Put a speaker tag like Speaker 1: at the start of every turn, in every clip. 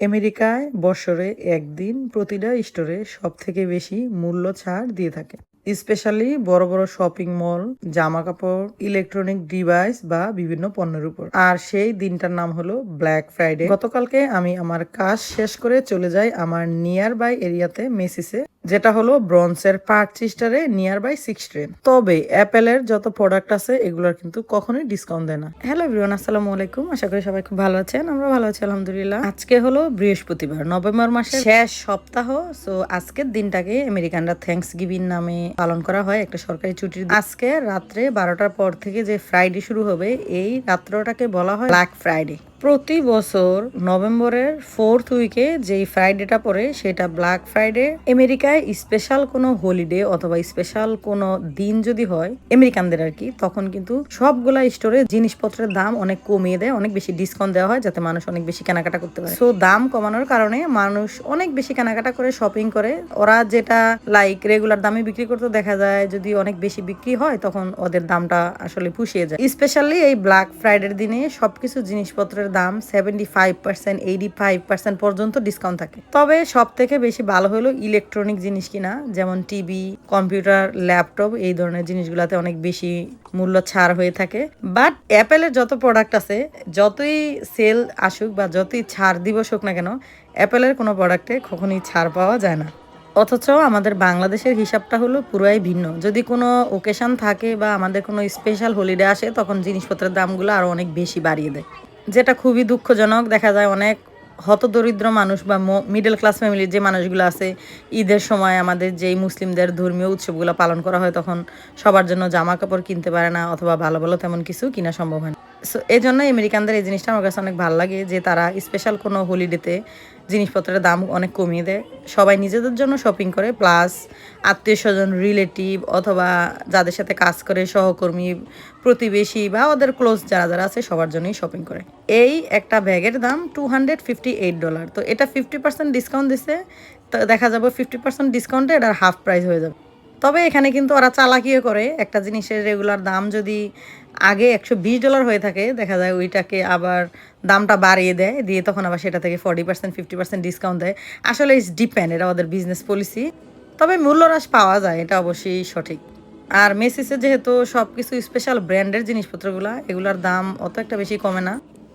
Speaker 1: আমেরিকায় বছরে একদিন প্রতিটা স্টোরে সব থেকে বেশি মূল্য ছাড় দিয়ে থাকে। স্পেশালি বড় বড় শপিং মল জামা কাপড় ইলেকট্রনিক ডিভাইস বা বিভিন্ন পণ্যের উপর। আর সেই দিনটার নাম হলো ব্ল্যাক ফ্রাইডে। গতকালকে আমি আমার কাজ শেষ করে চলে যাই আমার নিয়ার বাই এরিয়াতে মেসিসে। যেটা হলো ব্রন্সের পার্চিস্টারে নিয়ার বাই সিক্স ট্রেন তবে অ্যাপেলের যত প্রোডাক্ট আছে, এগুলোর কিন্তু কখনোই ডিসকাউন্ট দেয় না। হ্যালো এভরিওয়ান আসসালামু আলাইকুম। আশা করি সবাই খুব ভালো আছেন আমরা ভালো আছি, আলহামদুলিল্লাহ। আজকে হলো বৃহস্পতিবার, নভেম্বর মাসের শেষ সপ্তাহ। সো আজকের দিনটাকে আমেরিকানরা থ্যাংকস গিভিং নামে পালন করা হয়, একটা সরকারি ছুটির আজকে রাত্রে বারোটার পর থেকে যে ফ্রাইডে শুরু হবে, এই রাত্রটাকে বলা হয় ব্ল্যাক ফ্রাইডে প্রতি বছর নভেম্বরের ফোর্থ উইকে যেই ফ্রাইডেটা পড়ে, সেটা ব্ল্যাক ফ্রাইডে। আমেরিকায় স্পেশাল কোনো হলিডে অথবা স্পেশাল কোনো দিন যদি হয়, আমেরিকানদের আর কি, তখন কিন্তু সবগুলা স্টোরে জিনিসপত্রের দাম অনেক কমিয়ে দেয়, অনেক বেশি ডিসকাউন্ট দেওয়া হয়, যাতে মানুষ অনেক বেশি কেনাকাটা করতে পারে। সো দাম কমানোর কারণে মানুষ অনেক বেশি কেনাকাটা করে শপিং করে। ওরা যেটা লাইক রেগুলার দামে বিক্রি করতে, দেখা যায় যদি অনেক বেশি বিক্রি হয়, তখন ওদের দামটা আসলে পুষিয়ে যায়। স্পেশালি এই ব্ল্যাক ফ্রাইডের দিনে সবকিছু জিনিসপত্রের দাম seventy five percent eighty five percent পর্যন্ত ডিসকাউন্ট থাকে। তবে সব থেকে বেশি ভালো হলো ইলেকট্রনিক জিনিস কিনা, যেমন টিভি কম্পিউটার ল্যাপটপ এই ধরনের জিনিসগুলোতে অনেক বেশি মূল্য ছাড় হয়ে থাকে। বাট অ্যাপেলের যত প্রোডাক্ট আছে, যতই সেল আসুক বা যতই ছাড় দিবস হোক না কেন অ্যাপেলের কোনো প্রোডাক্টে কখনোই ছাড় পাওয়া যায় না। অথচ আমাদের বাংলাদেশের হিসাবটা হলো পুরাই ভিন্ন। যদি কোনো ওকেশন থাকে বা আমাদের কোনো স্পেশাল হলিডে আসে, তখন জিনিসপত্রের দামগুলো আরও অনেক বেশি বাড়িয়ে দেয়। যেটা খুবই দুঃখজনক, দেখা যায় অনেক হতদরিদ্র মানুষ বা মিডল ক্লাস ফ্যামিলির যে মানুষগুলো আছে, ঈদের সময় আমাদের যেই মুসলিমদের ধর্মীয় উৎসবগুলো পালন করা হয়, তখন সবার জন্য জামা কাপড় কিনতে পারে না অথবা ভালো ভালো তেমন কিছু কিনা সম্ভব হয় না। সো এই জন্য আমেরিকানদের এই জিনিসটা আমার কাছে অনেক ভালো লাগে যে তারা স্পেশাল কোনো হলিডেতে জিনিসপত্রের দাম অনেক কমিয়ে দেয়। সবাই নিজেদের জন্য শপিং করে প্লাস আত্মীয় স্বজন রিলেটিভ অথবা যাদের সাথে কাজ করে, সহকর্মী, প্রতিবেশী বা ওদের ক্লোজ যারা যারা আছে, সবার জন্যই শপিং করে। এই একটা ব্যাগের দাম two hundred fifty eight dollar তো এটা ফিফটি পার্সেন্ট ডিসকাউন্ট দিছে, তো দেখা যাবে ফিফটি পার্সেন্ট ডিসকাউন্টে এটার হাফ প্রাইস হয়ে যাবে। তবে এখানে কিন্তু ওরা চালাকিও করে। একটা জিনিসের রেগুলার দাম যদি আগে একশো বিশ ডলার হয়ে থাকে, দেখা যায় ওইটাকে আবার দামটা বাড়িয়ে দেয়, দিয়ে তখন আবার সেটা থেকে forty percent fifty percent discount দেয়। আসলে ইটস ডিপেন্ড এটা ওদের বিজনেস পলিসি তবে মূল্যহ্রাস পাওয়া যায়, এটা অবশ্যই সঠিক। আর মেসিসে যেহেতু সব কিছু স্পেশাল ব্র্যান্ডের জিনিসপত্রগুলো, এগুলোর দাম অত একটা বেশি কমে না।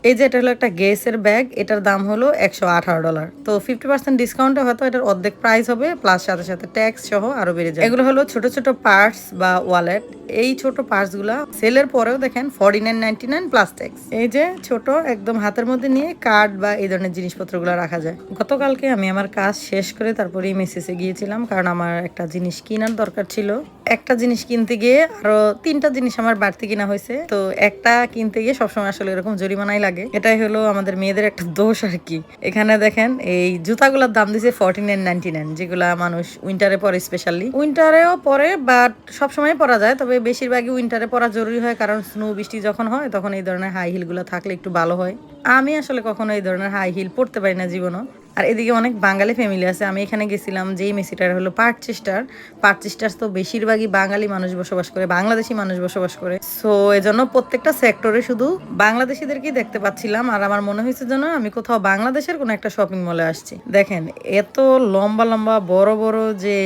Speaker 1: এই যে এটা হলো একটা গ্যাসের ব্যাগ, এটার দাম হলো একশো আঠারো ডলার। তো ফিফটি পার্সেন্ট ডিসকাউন্টে হয়তো এটার অর্ধেক প্রাইস হবে প্লাস সাথে সাথে ট্যাক্স সহ আরও বেড়ে যায় এগুলো হলো ছোট ছোট পার্টস বা ওয়ালেট এই ছোট পার্টসগুলা সেলের পরেও দেখেন forty nine ninety nine plus tax এই যে ছোট একদম হাতের মধ্যে নিয়ে কার্ড বা এই ধরনের জিনিসপত্রগুলো রাখা যায়। গতকালকে আমি আমার কাজ শেষ করে তারপরে মেসেজে গিয়েছিলাম, কারণ আমার একটা জিনিস কেনার দরকার ছিল। একটা জিনিস কিনতে গিয়ে আরও তিনটা জিনিস আমার বাড়তি কিনা হয়েছে। তো একটা কিনতে গিয়ে সবসময় আসলে এরকম জরিমানাই লাগে। এটাই হলো আমাদের মেয়েদের একটা দোষ আর কি। এখানে দেখেন, এই জুতাগুলোর দাম দিছে ফর্টি নাইন নাইনটি নাইন যেগুলা মানুষ উইন্টারে পরে স্পেশালি উইন্টারেও পরে বাট সবসময় পরা যায়, তবে বেশিরভাগই উইন্টারে পরা জরুরি হয়, কারণ স্নো বৃষ্টি যখন হয়, তখন এই ধরনের হাই হিলগুলো থাকলে একটু ভালো হয়। আমি আসলে কখনো এই ধরনের হাই হিল পরতে পারি না জীবনও। আর এদিকে অনেক বাঙালি ফ্যামিলি আছে। আমি এখানে গেছিলাম, যেই মেসিটার হলো পার্চেস্টার পার্চেস্টার তো বেশিরভাগই বাঙালি মানুষ বসবাস করে, বাংলাদেশি মানুষ বসবাস করে। সো এজন্য প্রত্যেকটা সেক্টরে শুধু বাংলাদেশিদেরকেই দেখতে পাচ্ছিলাম। আর আমার মনে হয়েছে যেন আমি কোথাও বাংলাদেশের কোনো একটা শপিং মলে আসছি। দেখেন, এত লম্বা লম্বা, বড় বড় যে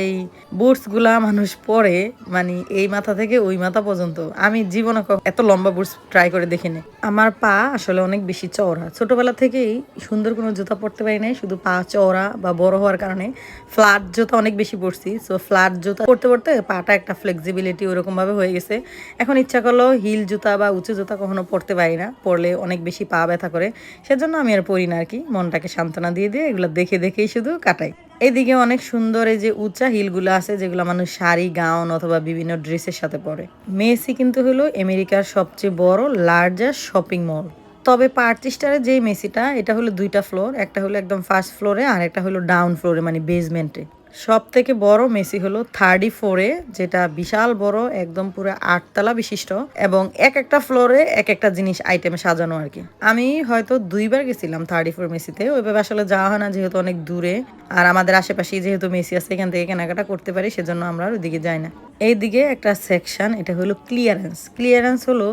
Speaker 1: বুটসগুলা মানুষ পরে মানে এই মাথা থেকে ওই মাথা পর্যন্ত। আমি জীবনে এত লম্বা বুটস ট্রাই করে দেখিনি। আমার পা আসলে অনেক বেশি চওড়া। ছোটবেলা থেকেই সুন্দর কোনো জুতা পরতে পারি নাই, শুধু পা চওড়া বা বড় হওয়ার কারণে ফ্ল্যাট জুতা অনেক বেশি পরছি। সো ফ্ল্যাট জুতা পরতে পরতে পাটা একটা ফ্লেক্সিবিলিটি ওরকম ভাবে হয়ে গেছে। এখন ইচ্ছা করল হিল জুতা বা উঁচু জুতা কখনো পরতে পারি না, পরলে অনেক বেশি পা ব্যথা করে। সেজন্য আমি আর পরি না আর কি, মনটাকে সান্ত্বনা দিয়ে দিয়ে এগুলো দেখে দেখেই শুধু কাটাই। এদিকে অনেক সুন্দর এই যে উঁচা হিলগুলো আছে, যেগুলো মানুষ শাড়ি, গাউন অথবা বিভিন্ন ড্রেসের সাথে পরে। মেসি কিন্তু হলো আমেরিকার সবচেয়ে বড় লার্জেস্ট শপিং মল তবে পার্টিস্টারের যেই মেসিটা, এটা হলো দুইটা ফ্লোর একটা হলো একদম ফার্স্ট ফ্লোরে আর একটা হলো ডাউন ফ্লোরে মানে বেসমেন্টে সব থেকে বড় মেসি হলো থার্টি ফোরে যেটা বিশাল বড়, একদম পুরো আটতলা বিশিষ্ট এবং এক একটা ফ্লোরে এক একটা জিনিস আইটেমে সাজানো আর কি। আমি হয়তো দুইবার গেছিলাম থার্টি ফোর মেসিতে, ওইভাবে আসলে যাওয়া হয় না যেহেতু অনেক দূরে আর আমাদের আশেপাশেই যেহেতু মেসি আছে, এখান থেকে কেনাকাটা করতে পারি, সেজন্য আমরা আর ওইদিকে যাই না। এইদিকে একটা সেকশন এটা হলো ক্লিয়ারেন্স ক্লিয়ারেন্স হলো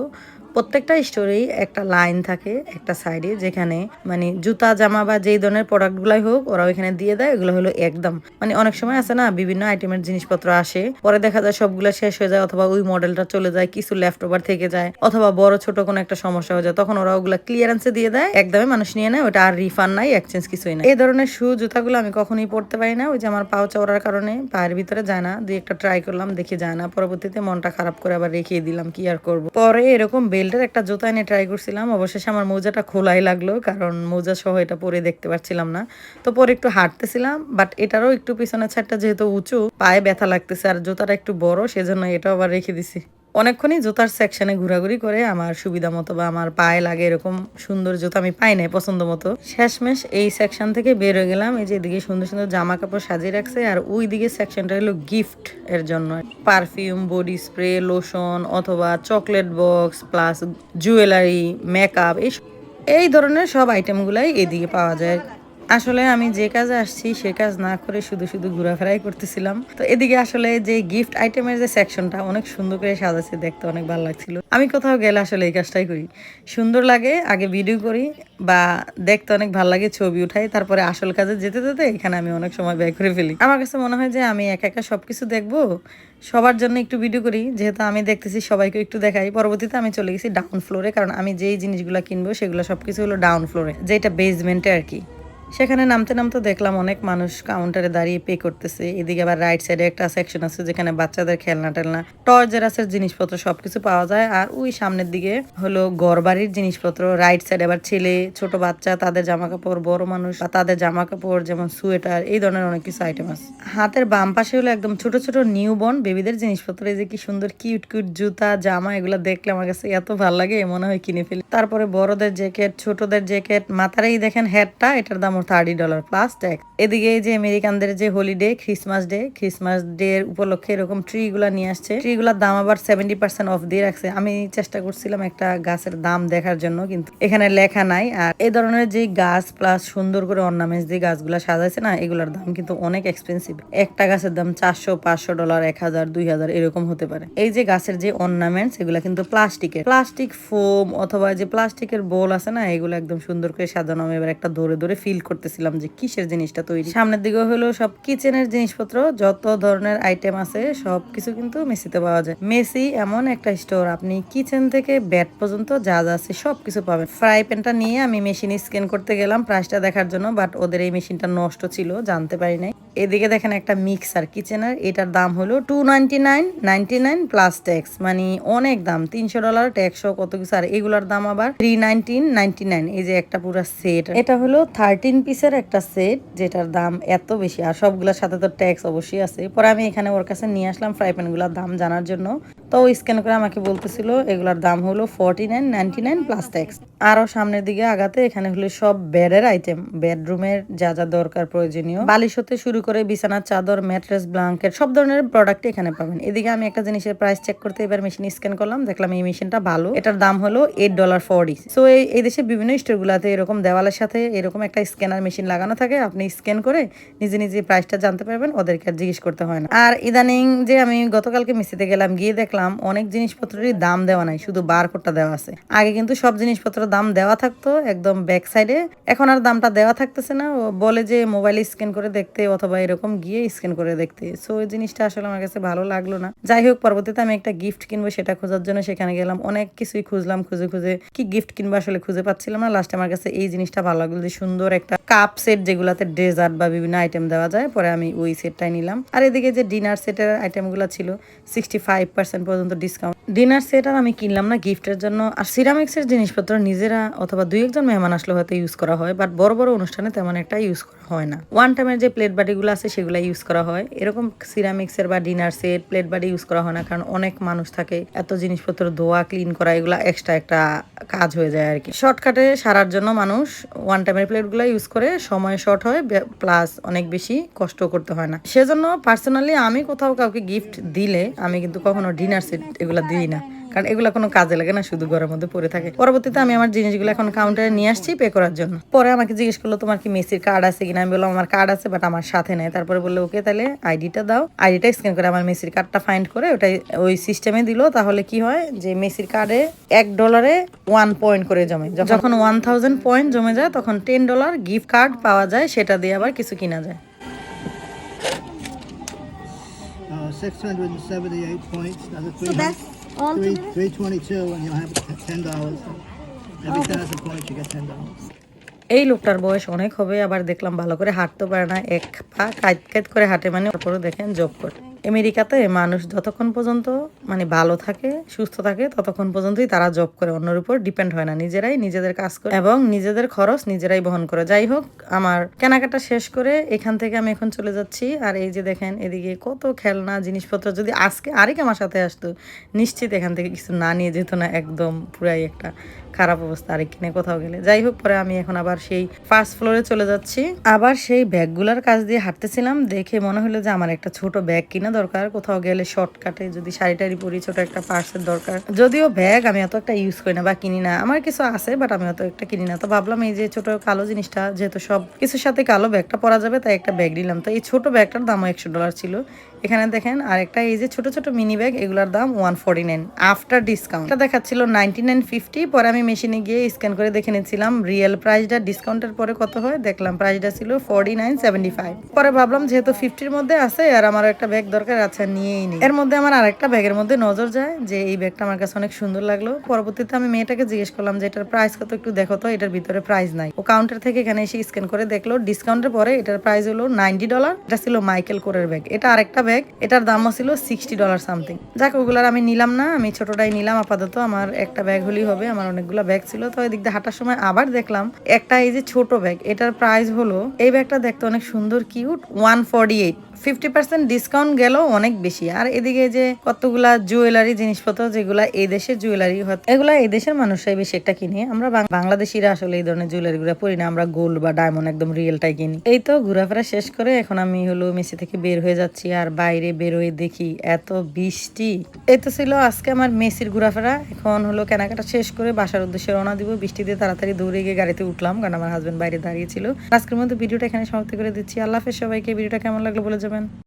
Speaker 1: প্রত্যেকটা স্টোরেই একটা লাইন থাকে একটা সাইডে যেখানে মানে জুতা, জামা বা যেই ধরনের প্রোডাক্টগুলাই হোক, ওরা ওইখানে দিয়ে দেয় এগুলো হলো একদম। মানে অনেক সময় আছে না, বিভিন্ন আইটেমের জিনিসপত্র আসে, পরে দেখা যায় সবগুলো শেষ হয়ে যায় অথবা ওই মডেলটা চলে যায়, কিছু লেফট ওভার থেকে যায়, অথবা বড়, ছোট কোনো একটা সমস্যা হয়ে যায়, তখন ওরা ওগুলা ক্লিয়ারেন্সে দিয়ে দেয়, একদমই মানুষ নিয়ে নেয়, ওটা আর রিফান্ড নাই এক্সচেঞ্জ কিছুই নাই। এই ধরনের শু জুতাগুলো আমি কখনোই পড়তে পারি না, ওই যে আমার পাও চওড়ার কারণে, পায়ের ভিতরে যায় না, দুই একটা ট্রাই করলাম, দেখি যায় না, পরবর্তীতে মনটা খারাপ করে আবার রেখে দিলাম, কি আর করব? পরে এরকম বেল্টের একটা জুতা এনে ট্রাই করছিলাম। অবশেষে আমার মোজাটা খোলাই লাগল, কারণ মোজা সহ এটা পরে দেখতে পাচ্ছিলাম না। তো পরে একটু হাঁটতেছিলাম বাট এটারও একটু পিছনের ছাড়টা যেহেতু উঁচু, পায়ে ব্যথা লাগতেছে আর জুতাটা একটু বড়, সেজন্য এটাও আবার রেখে দিছি। অনেকক্ষণই জুতার সেকশনে ঘোরাঘুরি করে আমার সুবিধা মতো বা আমার পায়ে লাগে এরকম সুন্দর জুতা আমি পাই নাই পছন্দ মতো। শেষমেশ এই সেকশন থেকে বের হয়ে গেলাম, এই যে এদিকে সুন্দর সুন্দর জামা কাপড় সাজিয়ে রাখছে আর ওই দিকে সেকশনটা হলো গিফট এর জন্য। পারফিউম বডি স্প্রে লোশন অথবা chocolate box plus jewellery makeup এই এই ধরনের সব আইটেমগুলাই এদিকে পাওয়া যায়। আসলে আমি যে কাজে আসছি, সে কাজ না করে শুধু শুধু ঘোরাফেরাই করতেছিলাম। তো এদিকে আসলে যে গিফট আইটেমের যে সেকশনটা অনেক সুন্দর করে সাজাচ্ছে, দেখতে অনেক ভালো লাগছিল। আমি কোথাও গেলে আসলে এই কাজটাই করি। সুন্দর লাগে, আগে ভিডিও করি বা দেখতে অনেক ভালো লাগে, ছবি উঠাই, তারপরে আসল কাজে যেতে যেতে এখানে আমি অনেক সময় ব্যয় করে ফেলি। আমার কাছে মনে হয় যে আমি একা একা সব কিছু দেখব, সবার জন্য একটু ভিডিও করি। যেহেতু আমি দেখতেছি সবাইকে একটু দেখাই, পরবর্তীতে আমি চলে গেছি ডাউন ফ্লোরে কারণ আমি যেই জিনিসগুলো কিনবো, সেগুলো সবকিছু হলো ডাউন ফ্লোরে যেটা বেসমেন্টে আর কি। সেখানে নামতে নামতে দেখলাম অনেক মানুষ কাউন্টারে দাঁড়িয়ে পে করতেছে। এদিকে আবার রাইট সাইডে একটা সেকশন আছে যেখানে বাচ্চাদের খেলনা টেলনা টয় জেরাসের জিনিসপত্র সবকিছু পাওয়া যায়। আর ওই সামনের দিকে হলো ঘরবাড়ির জিনিসপত্র। রাইট সাইডে আবার ছেলে, ছোট বাচ্চা, তাদের জামা কাপড় বড় মানুষ, বা তাদের জামা কাপড় যেমন সোয়েটার এই ধরনের অনেক কিছু আইটেম আছে। হাতের বাম পাশে হলো একদম ছোট ছোট নিউ বর্ন বেবিদের জিনিসপত্র। এই যে কি সুন্দর কিউট কিউট জুতা, জামা, এগুলো দেখলে আমার কাছে এত ভালো লাগে, মনে হয় কিনে ফেলি। তারপরে বড়দের জ্যাকেট ছোটদের জ্যাকেট মাথারেই দেখেন হ্যাটটা এটার দাম থার্টি ডলার প্লাস ট্যাক্স। এদিকে যে আমেরিকানদের যে holiday Christmas day Christmas day এর উপলক্ষে এরকম ট্রি গুলা নিয়ে আসছে। ট্রি গুলার দাম আবার সেভেন্টি পার্সেন্ট অফ দিয়ে রাখছে। আমি চেষ্টা করছিলাম একটা গাছের দাম দেখার জন্য, কিন্তু এখানে লেখা নাই। আর এই ধরনের যে গাছ প্লাস সুন্দর করে অর্নামেন্টস দিয়ে গাছগুলা সাজাইছে না, এগুলার দাম কিন্তু অনেক এক্সপেন্সিভ একটা গাছের দাম চারশো, পাঁচশো ডলার, এক হাজার, দুই হাজার এরকম হতে পারে। এই যে গাছের যে অর্নামেন্টস এগুলা কিন্তু প্লাস্টিকের। প্লাস্টিক ফোম অথবা যে প্লাস্টিকের বোল আছে না, এগুলো একদম সুন্দর করে সাজানো, আমি এবার একটা ধরে ধরে ফিল করতেছিলাম যে কিসের জিনিসটা তৈরি। সামনের দিকে হলো সব কিচেনের জিনিসপত্র, যত ধরনের আইটেম আছে সব কিছু কিন্তু মেসিতে পাওয়া যায়। মেসি এমন একটা স্টোর আপনি কিচেন থেকে ব্যাট পর্যন্ত যা যা আছে সব কিছু পাবেন। ফ্রাই প্যানটা নিয়ে আমি মেশিনে স্ক্যান করতে গেলাম প্রাইসটা দেখার জন্য বাট ওদের এই মেশিনটা নষ্ট ছিল, জানতে পারি নাই। এদিকে দেখেন একটা মিক্সার কিচেনের এটার দাম হলো two ninety nine ninety nine plus tax মানে অনেক দাম, তিনশো ডলার ট্যাক্সও কত কিছু, আর এগুলোর দাম আবার থ্রি নাইনটিন নাইনটি নাইন এই যে একটা পুরো সেট এটা হলো থার্টিন পিসের একটা সেট যেটার দাম এত বেশি, আর সবগুলোর সাথে তো ট্যাক্স অবশ্যই আছে। পরে আমি এখানে ওর কাছে নিয়ে আসলাম ফ্রাই প্যানগুলোর দাম জানার জন্য। তো স্ক্যান করে আমাকে বলতেছিল, এগুলোর দাম হলো forty nine ninety nine plus tax আরও সামনের দিকে আগাতে এখানে হলো সব বেডের আইটেম বেডরুমের যা যা দরকার প্রয়োজনীয়। বালিশ হতে শুরু করে বিছানার চাদর ম্যাট্রেস ব্লাঙ্কেট সব ধরনের প্রোডাক্ট এখানে পাবেন। এদিকে আমি একটা জিনিসের প্রাইস চেক করতে এবার মেশিন স্ক্যান করলাম, দেখলাম এই মেশিনটা ভালো। এটার দাম হলো এইট ডলার ফর্টি সো এই দেশে বিভিন্ন স্টোরগুলোতে এরকম দেওয়ালের সাথে এরকম একটা স্ক্যানার মেশিন লাগানো থাকে, আপনি স্ক্যান করে নিজে নিজে প্রাইসটা জানতে পারবেন, ওদেরকে আর জিজ্ঞেস করতে হয় না। আর ইদানিং যে আমি গতকালকে মিশিতে গেলাম, গিয়ে দেখলাম অনেক জিনিসপত্রেরই দাম দেওয়া নাই, শুধু বার বারকোডটা দেওয়া আছে। আগে কিন্তু সব জিনিসপত্রের দাম দেওয়া থাকতো, একদম ব্যাক সাইডে এখন আর দামটা দেওয়া থাকতেছে না, ও বলে যে মোবাইলে স্ক্যান করে দেখতে অথবা এরকম গিয়ে স্ক্যান করে দেখতে। সো এই জিনিসটা আসলে আমার কাছে ভালো লাগল না। যাই হোক, পরবর্তীতে আমি একটা গিফট কিনবো, সেটা খোঁজার জন্য সেখানে গেলাম। অনেক কিছুই খুঁজলাম, খুঁজে খুঁজে কি গিফট কিনবো আসলে খুঁজে পাচ্ছিলাম না। লাস্টে আমার কাছে এই জিনিসটা ভালো লাগল যে সুন্দর একটা কাপ সেট যেগুলাতে ডেজার্ট বা বিভিন্ন আইটেম দেওয়া যায়, পরে আমি ওই সেটটাই নিলাম। আর এদিকে যে ডিনার সেটের আইটেমগুলো ছিল সিক্সটি ফাইভ পার্সেন্ট পর্যন্ত ডিসকাউন্ট ডিনার সেট আর আমি কিনলাম না গিফটের জন্য। আর সিরামিক্সের জিনিসপত্র নিজেরা অথবা দুই একজন মেহমান আসলে হয়তো ইউজ করা হয় বাট বড় বড় অনুষ্ঠানে তেমন একটা ইউজ করা হয় না। ওয়ান টাইমের যে প্লেট বাটিগুলো আছে সেগুলো ইউজ করা হয়। এরকম সিরামিক্সের বা ডিনার সেট প্লেট বাটি ইউজ করা হয় না, কারণ অনেক মানুষ থাকে, এত জিনিসপত্র ধোয়া ক্লিন করা, এগুলো এক্সট্রা একটা কাজ হয়ে যায় আর কি। শর্টকাটে সারার জন্য মানুষ ওয়ান টাইমের প্লেটগুলো ইউজ করে সময় শর্ট হয় প্লাস অনেক বেশি কষ্ট করতে হয় না। সেজন্য পার্সোনালি আমি কোথাও কাউকে গিফট দিলে আমি কিন্তু কখনো ডিনার সেট এগুলো দিই না। কারণ এগুলো কোনো কাজে লাগে না শুধু ঘরের মধ্যে পড়ে থাকে। পরবর্তীতে আমি আমার জিনিসগুলো এখন কাউন্টারে নিয়ে আসছি পে করার জন্য। পরে আমাকে জিজ্ঞেস করল তোমার কি মেসির কার্ড আছে কিনা? আমি বললাম আমার কার্ড আছে বাট আমার সাথে নেই। তারপরে বলল ওকে তাহলে আইডিটা দাও। আইডিটা স্ক্যান করে আমার মেসির কার্ডটা ফাইন্ড করে ওটাই ওই সিস্টেমে দিল। তাহলে কি হয় যে মেসির কার্ডে এক ডলারে ওয়ান পয়েন্ট করে জমে। যখন ওয়ান থাউজেন্ড পয়েন্ট জমে যায় তখন টেন ডলার গিফট কার্ড পাওয়া যায় সেটা দিয়ে আবার কিছু কিনা যায়।
Speaker 2: Uh, 678 points. Another
Speaker 3: So that's all
Speaker 2: three,
Speaker 3: together?
Speaker 2: 322, and you'll have $10. Every 1,000 points, you get $10.
Speaker 1: এই লোকটার বয়স অনেক হবে আবার দেখলাম ভালো করে হাঁটতে পারে না এক পা কাইত কাইত করে হাঁটে মানে তারপরে দেখেন জব করে আমেরিকাতে মানুষ যতক্ষণ পর্যন্ত মানে ভালো থাকে, সুস্থ থাকে, ততক্ষণ পর্যন্তই তারা জব করে। অন্যের উপর ডিপেন্ড হয় না। নিজেরাই নিজেদের কাজ করে এবং নিজেদের খরচ নিজেরাই বহন করে। যাই হোক, আমার কেনাকাটা শেষ করে এখান থেকে আমি এখন চলে যাচ্ছি। আর এই যে দেখেন, এদিকে কত খেলনা, জিনিসপত্র। যদি আজকে আরেক আমার সাথে আসতো, নিশ্চিত এখান থেকে কিছু না নিয়ে যেত না। একদম পুরাই একটা খারাপ অবস্থা, আরেক কিনে কোথাও গেলে। যাই হোক, পরে আমি এখন আবার সেই ফার্স্ট ফ্লোরে চলে যাচ্ছি। আবার সেই ব্যাগগুলোর কাজ দিয়ে হাঁটতেছিলাম। দেখে মনে হলো যে আমার একটা ছোট ব্যাগ কিনা। দরকার, কোথাও গেলে শর্টকাটে যদি শাড়ি টাড়ি পরি, ছোট একটা পার্সের দরকার। যদিও ব্যাগ আমি অত একটা ইউজ করি না বা কিনি না। আমার কিছু আছে বাট আমি অত একটা কিনি না। তো ভাবলাম এই যে ছোট কালো জিনিসটা, যেহেতু সব কিছুর সাথে কালো ব্যাগটা পরা যাবে, তাই একটা ব্যাগ নিলাম। তো এই ছোট ব্যাগটার দামও একশো ডলার ছিল। এখানে দেখেন আর একটা এই যে ছোট ছোট মিনি ব্যাগ এগুলোর দাম one forty nine after discount এটা দেখাচ্ছিল নাইনটি নাইন ফিফটি পরে আমি মেশিনে গিয়ে স্ক্যান করে দেখে নিচ্ছিলাম রিয়েল প্রাইসটা ডিসকাউন্টের পরে কত হয়, দেখলাম প্রাইসটা ছিল ফোর্টি নাইন সেভেন্টি ফাইভ পরে ভাবলাম যেহেতু ফিফটির মধ্যে আছে, আর আমার একটা ব্যাগ দরকার আছে নিয়েই নিই। এর মধ্যে আমার আরেকটা ব্যাগের মধ্যে নজর যায়, যে এই ব্যাগটা আমার কাছে অনেক সুন্দর লাগল। পরবর্তীতে আমি মেয়েটাকে জিজ্ঞেস করলাম যে, এটার প্রাইস কত একটু দেখো তো, এটার ভিতরে প্রাইস নাই। ও কাউন্টার থেকে এখানে এসে স্ক্যান করে দেখল ডিসকাউন্টের পরে এটার প্রাইস হলো নাইনটি ডলার এটা ছিল মাইকেল কোরের ব্যাগ এটা আরেকটা ব্যাগ এটার দামও ছিল সিক্সটি ডলার সামথিং যাক, ওগুলার আমি নিলাম না, আমি ছোটটাই নিলাম, আপাতত আমার একটা ব্যাগ হলেই হবে, আমার অনেকগুলো ব্যাগ ছিল। তো এদিক দিয়ে হাঁটার সময় আবার দেখলাম, একটা এই যে ছোট ব্যাগ এটার প্রাইস হলো, এই ব্যাগটা দেখতে অনেক সুন্দর cute one forty eight fifty percent discount গেল অনেক বেশি। আর এদিকে যে কতগুলা জুয়েলারি জিনিসপত্র, যেগুলা এই দেশের জুয়েলারি এগুলা এই দেশের মানুষরাই বেশি একটা কিনে। আমরা বাংলাদেশিরা আসলে এই ধরনের জুয়েলারি গুলা পরি না। আমরা গোল্ড বা ডায়মন্ড একদম রিয়েলটাই কিনি। এই তো ঘোরাফেরা শেষ করে এখন আমি হলো মেসি থেকে বের হয়ে যাচ্ছি। আর বাইরে বের হয়ে দেখি এত বৃষ্টি। এই তো ছিল আজকে আমার মেসির ঘোরাফেরা। এখন হলো কেনাকাটা শেষ করে বাসার উদ্দেশ্যে রওনা দিব। বৃষ্টি দিয়ে তাড়াতাড়ি দৌড়ে গিয়ে গাড়িতে উঠলাম, কারণ আমার হাজবেন্ড বাইরে দাঁড়িয়েছিল আজকের মধ্যে ভিডিওটা এখানে সমাপ্তি করে দিচ্ছি। আল্লাহ হাফেজ সবাইকে। ভিডিওটা কেমন লাগল বলে যাবেন